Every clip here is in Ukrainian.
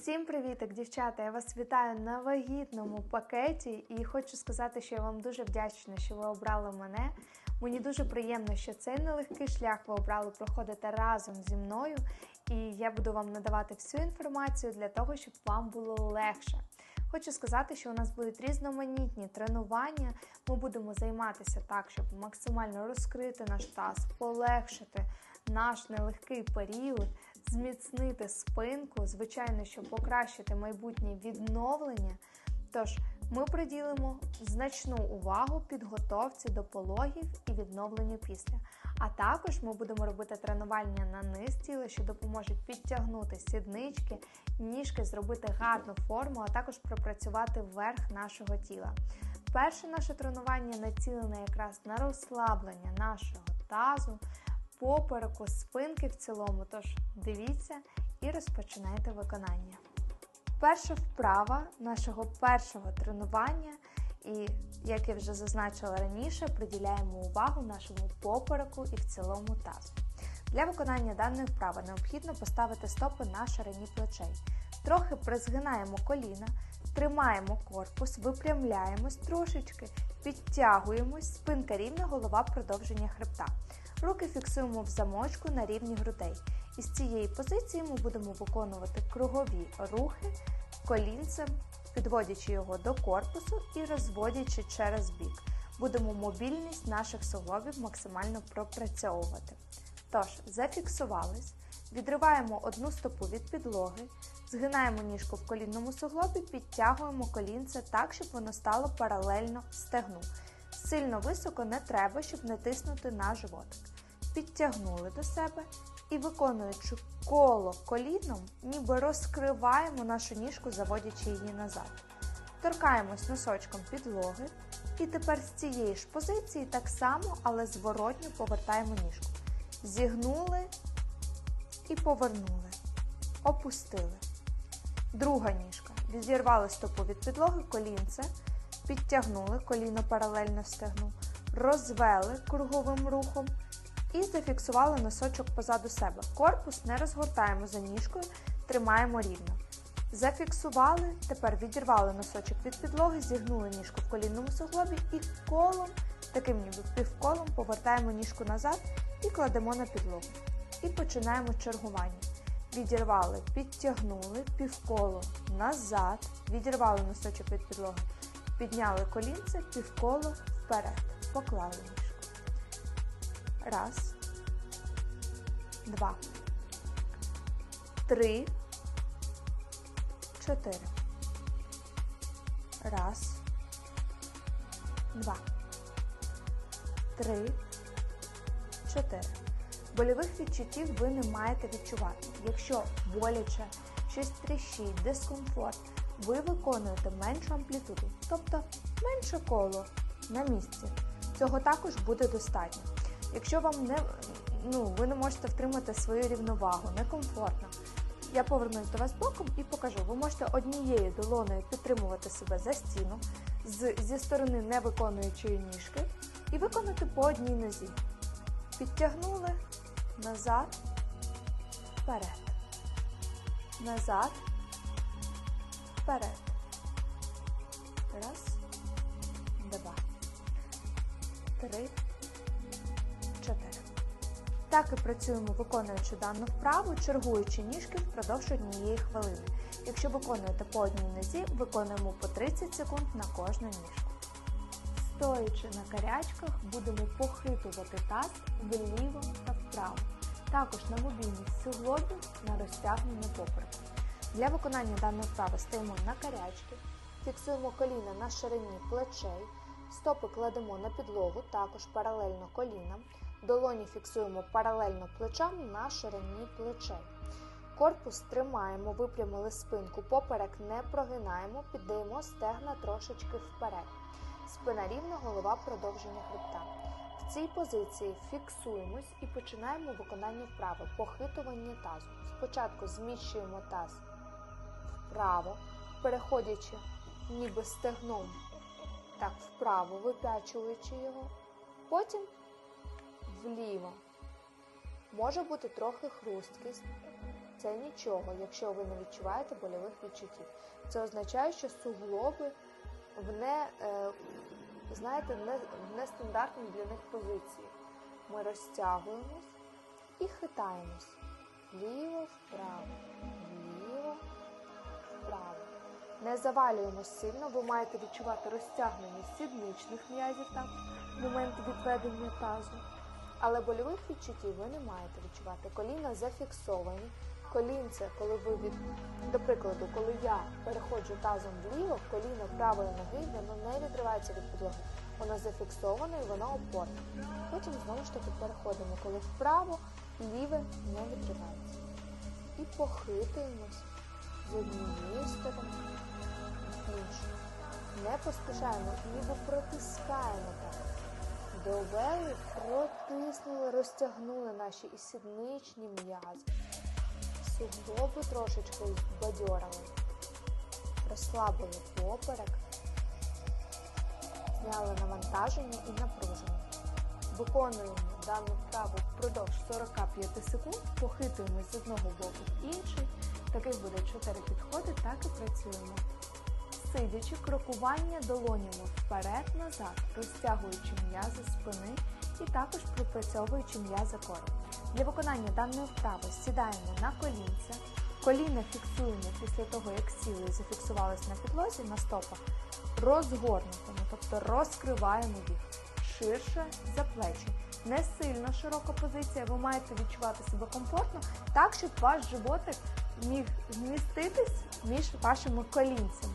Всім привіток, дівчата! Я вас вітаю на вагітному пакеті і хочу сказати, що я вам дуже вдячна, що ви обрали мене. Мені дуже приємно, що цей нелегкий шлях ви обрали проходити разом зі мною, і я буду вам надавати всю інформацію для того, щоб вам було легше. Хочу сказати, що у нас будуть різноманітні тренування. Ми будемо займатися так, щоб максимально розкрити наш таз, полегшити наш нелегкий період, зміцнити спинку, звичайно, щоб покращити майбутнє відновлення. Тож ми приділимо значну увагу підготовці до пологів і відновленню після. А також ми будемо робити тренування на низ тіла, що допоможуть підтягнути сіднички, ніжки, зробити гарну форму, а також пропрацювати верх нашого тіла. Перше наше тренування націлене якраз на розслаблення нашого тазу, попереку, спинки в цілому. Тож дивіться і розпочинайте виконання. Перша вправа нашого першого тренування, і, як я вже зазначила раніше, приділяємо увагу нашому попереку і в цілому тазу. Для виконання даної вправи необхідно поставити стопи на ширині плечей. Трохи призгинаємо коліна, тримаємо корпус, випрямляємось трошечки, підтягуємось, спинка рівна, голова продовження хребта. Руки фіксуємо в замочку на рівні грудей. Із цієї позиції ми будемо виконувати кругові рухи колінцем, підводячи його до корпусу і розводячи через бік. Будемо мобільність наших суглобів максимально пропрацьовувати. Тож, зафіксувались, відриваємо одну стопу від підлоги, згинаємо ніжку в колінному суглобі, підтягуємо колінце так, щоб воно стало паралельно стегну. Сильно високо не треба, щоб натиснути на животик. Підтягнули до себе і, виконуючи коло коліном, ніби розкриваємо нашу ніжку, заводячи її назад. Торкаємось носочком підлоги. І тепер з цієї ж позиції так само, але зворотньо повертаємо ніжку. Зігнули і повернули. Опустили. Друга ніжка. Відірвали стопу від підлоги, колінце. Підтягнули коліно паралельно стегну, розвели круговим рухом і зафіксували носочок позаду себе. Корпус не розгортаємо за ніжкою, тримаємо рівно. Зафіксували, тепер відірвали носочок від підлоги, зігнули ніжку в колінному суглобі і колом, таким ніби півколом, повертаємо ніжку назад і кладемо на підлогу. І починаємо чергування. Відірвали, підтягнули півколо назад, відірвали носочок від підлоги. Підняли колінце, півколо вперед. Поклали ніжку. Раз. Два. Три. Чотири. Раз. Два. Три. Чотири. Больових відчуттів ви не маєте відчувати. Якщо боляче, щось тріщить, дискомфорт ви виконуєте меншу амплітуду, тобто менше коло на місці. Цього також буде достатньо. Якщо вам не, ну, ви не можете втримати свою рівновагу, некомфортно, я повернусь до вас боком і покажу. Ви можете однією долоною підтримувати себе за стіну з, зі сторони не виконуючої ніжки і виконати по одній нозі. Підтягнули назад, вперед, назад вперед. Раз, два, три, чотири. Так і працюємо, виконуючи дану вправу, чергуючи ніжки впродовж однієї хвилини. Якщо виконуєте по одній нозі, виконуємо по 30 секунд на кожну ніжку. Стоячи на карячках, будемо похитувати таз вліво та вправо. Також на мобільність суглобів на розтягнення попереку. Для виконання даної вправи стоїмо на карячки, фіксуємо коліна на ширині плечей, стопи кладемо на підлогу, також паралельно колінам, долоні фіксуємо паралельно плечам на ширині плечей. Корпус тримаємо, випрямили спинку, поперек не прогинаємо, піддаємо стегна трошечки вперед. Спина рівна, голова продовження хребта. В цій позиції фіксуємось і починаємо виконання вправи похитування тазу. Спочатку зміщуємо таз вправо, переходячи ніби стегном, так вправо, вип'ячуючи його, потім вліво. Може бути трохи хрусткість. це нічого, якщо ви не відчуваєте больових відчуттів. Це означає, що суглоби в не, е, знаєте, в нестандартній для них позиції. Ми розтягуємось і хитаємось. Вліво, вправо, вліво, вправо. Не завалюємось сильно, ви маєте відчувати розтягненість сідничних м'язів там в момент відведення тазу. Але больових відчуттів ви не маєте відчувати. Коліна зафіксовані. Колінце, коли ви від, до прикладу, коли я переходжу тазом вліво, коліно правої ноги, воно не відривається від підлоги. Воно зафіксоване і воно опорне. Потім знову ж таки переходимо, коли вправо, ліве не відривається. І похитуємось з однієї сторони в іншу. Не поспішаємо, ніби протискаємо так. Довели, протиснули, розтягнули наші і сідничні м'язи. Суглоби трошечки збадьорили. Розслабили поперек, зняли навантаження і напруження. Виконуємо дану вправу впродовж 45 секунд, похитуємось з одного боку в інший. Таких буде 4 підходи, так і працюємо. Сидячи, крокування долонями вперед-назад, розтягуючи м'язи спини і також пропрацьовуючи м'язи кори. Для виконання даної вправи сідаємо на колінця, коліна фіксуємо після того, як сіли зафіксувалися на підлозі на стопах, розгорнутими, тобто розкриваємо їх ширше за плечі. Не сильно широка позиція, ви маєте відчувати себе комфортно, так, щоб ваш животик міг зміститись між вашими колінцями.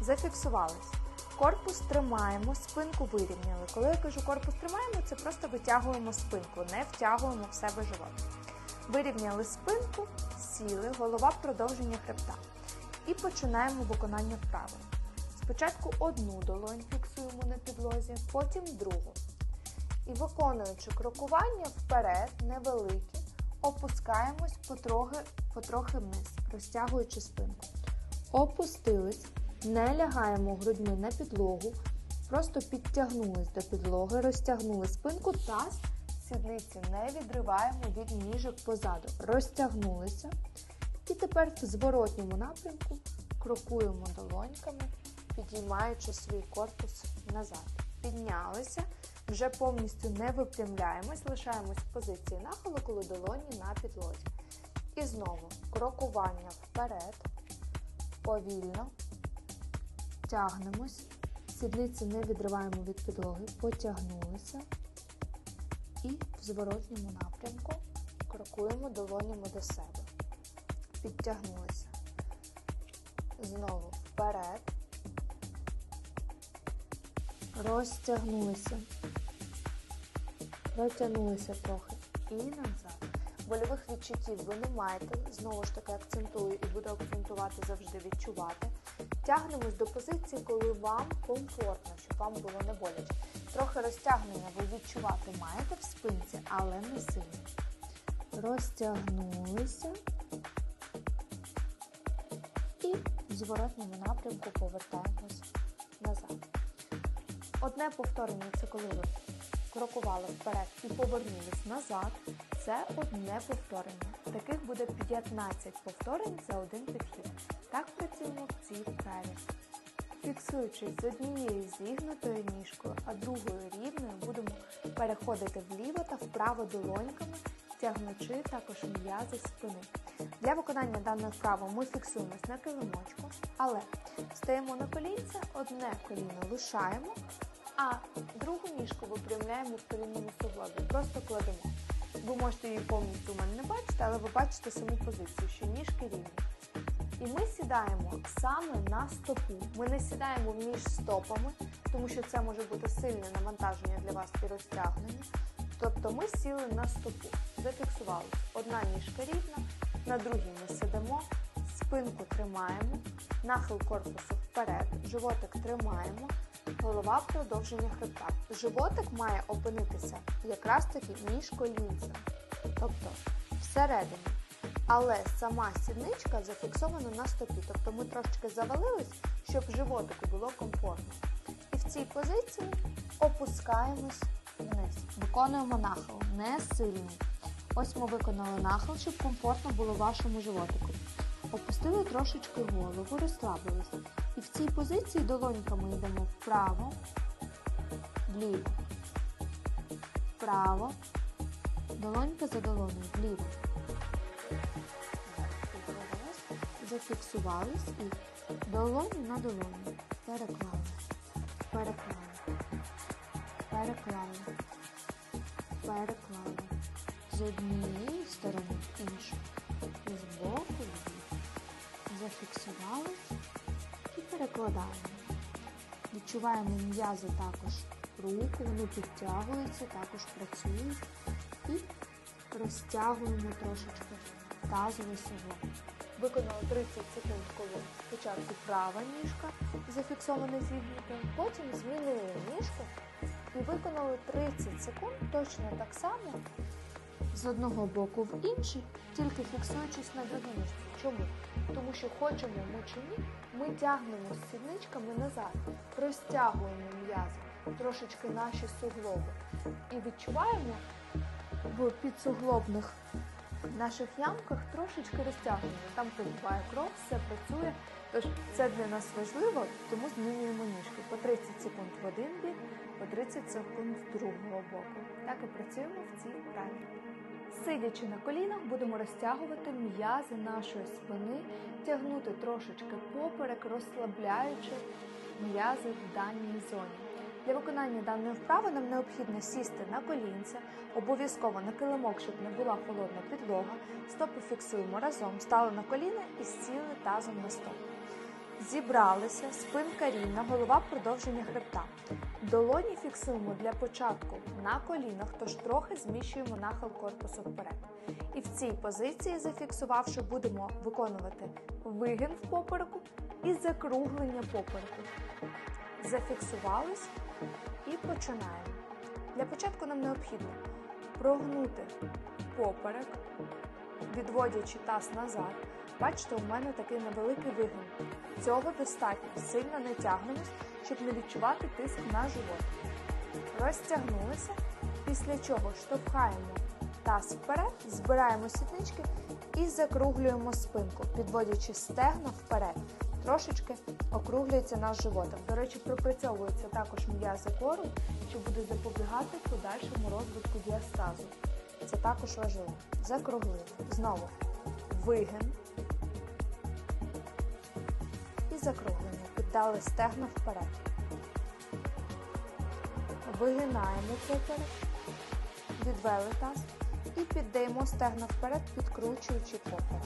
Зафіксувались. Корпус тримаємо, спинку вирівняли. Коли я кажу корпус тримаємо, це просто витягуємо спинку, не втягуємо в себе живот. Вирівняли спинку, сіли, голова продовження хребта. І починаємо виконання вправи. Спочатку одну долонь фіксуємо на підлозі, потім другу. І виконуючи крокування вперед, невеликі, опускаємось потрохи, потрохи вниз, розтягуючи спинку. Опустились, не лягаємо грудьми на підлогу, просто підтягнулись до підлоги, розтягнули спинку, таз, сідниці не відриваємо від ніжок позаду. Розтягнулися. І тепер в зворотньому напрямку крокуємо долоньками, підіймаючи свій корпус назад. Піднялися, вже повністю не випрямляємось, лишаємось в позиції нахилу, коли долоні на підлозі. І знову крокування вперед, повільно, тягнемось, сідниці не відриваємо від підлоги, потягнулися і в зворотньому напрямку крокуємо долонями до себе. Підтягнулися. Знову вперед. Розтягнулися. Протягнулися трохи. І назад. Больових відчуттів ви не маєте. Знову ж таки акцентую і буду акцентувати завжди відчувати. Тягнемось до позиції, коли вам комфортно, щоб вам було не боляче. Трохи розтягнення ви відчувати маєте в спинці, але не сильно. Розтягнулися. І в зворотньому напрямку повертаємось назад. Одне повторення це коли ви крокували вперед і повернулись назад. Це одне повторення. Таких буде 15 повторень за один підхід. Так працюємо в цій вправі. Фіксуючись з однією зігнутою ніжкою, а другою рівною, будемо переходити вліво та вправо долоньками, тягнучи також м'язи спини. Для виконання даної вправи ми фіксуємось на килимочку, але стаємо на колінця, одне коліно лишаємо, а другу ніжку випрямляємо в колінному суглобі. Просто кладемо. Ви можете її повністю у мене не бачити, але ви бачите саму позицію, що ніжки рівні. І ми сідаємо саме на стопу. Ми не сідаємо між стопами, тому що це може бути сильне навантаження для вас і розтягнення. Тобто ми сіли на стопу, зафіксували. Одна ніжка рівна, на другій ми сидимо, спинку тримаємо, нахил корпусу вперед, животик тримаємо, голова продовження хребта. Животик має опинитися якраз таки між колінцем, тобто всередині. Але сама сідничка зафіксована на стопі, тобто ми трошечки завалились, щоб животику було комфортно. І в цій позиції опускаємось вниз. Виконуємо нахил, не сильний. Ось ми виконали нахил, щоб комфортно було вашому животику. Опустили трошечки голову, розслабились. І в цій позиції долоньками йдемо вправо, вліво, вправо, долонька за долоною, вліво. Зафіксувались і долоні на долоні. Переклали, переклали, переклали, переклали. З однієї сторони в іншу. І з боку в бік. Зафіксували і перекладаємо. Відчуваємо м'язи також руку, вони підтягуються, також працюють. І розтягуємо трошечки тазове село. Виконали 30 секунд, коли спочатку права ніжка зафіксована зігнутою, потім змінили ніжку і виконали 30 секунд точно так само з одного боку в інший, тільки фіксуючись на ніжці. Чому? Тому що хочемо ми чи ні, ми тягнемо сідничками назад, розтягуємо м'язи, трошечки наші суглоби. І відчуваємо в підсуглобних наших ямках трошечки розтягнення. Там прибуває кров, все працює. Тож це для нас важливо, тому змінюємо ніжки по 30 секунд в один бік, по 30 секунд з другого боку. Так і працюємо в цій вправі. Сидячи на колінах, будемо розтягувати м'язи нашої спини, тягнути трошечки поперек, розслабляючи м'язи в даній зоні. Для виконання даної вправи нам необхідно сісти на колінця, обов'язково на килимок, щоб не була холодна підлога. Стопи фіксуємо разом, стали на коліна і сіли тазом на стоп. Зібралися, спинка рівна, голова продовження хребта. Долоні фіксуємо для початку на колінах, тож трохи зміщуємо нахил корпусу вперед. І в цій позиції, зафіксувавши, будемо виконувати вигин в попереку і закруглення попереку. Зафіксувались і починаємо. Для початку нам необхідно прогнути поперек, відводячи таз назад. Бачите, у мене такий невеликий вигин. Цього достатньо. Сильно не тягнемось, щоб не відчувати тиск на живот. Розтягнулися, після чого штовхаємо таз вперед, збираємо сітнички і закруглюємо спинку, підводячи стегна вперед. Трошечки округлюється наш животик. До речі, пропрацьовуються також м'язи кору, що буде запобігати подальшому розвитку діастазу. Це також важливо. Закруглили. Знову вигин і закруглення. Піддали стегна вперед. Вигинаємо поперек, відвели таз і піддаємо стегна вперед, підкручуючи поперек.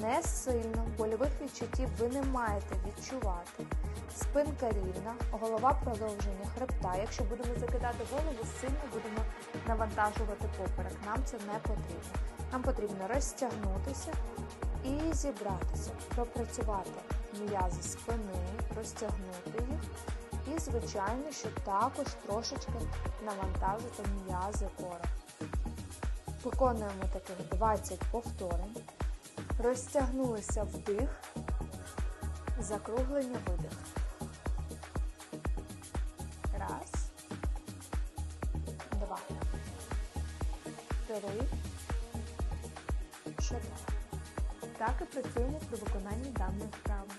Не сильно больових відчуттів ви не маєте відчувати. Спинка рівна, голова продовження хребта. Якщо будемо закидати голову, сильно будемо навантажувати поперек. Нам це не потрібно. Нам потрібно розтягнутися і зібратися, пропрацювати м'язи спини, розтягнути їх. І, звичайно, що також трошечки навантажити м'язи кора. Виконуємо таких 20 повторень. Розтягнулися вдих, закруглення видих. Раз, два, три, чотири. Так і працюємо при виконанні даної вправи.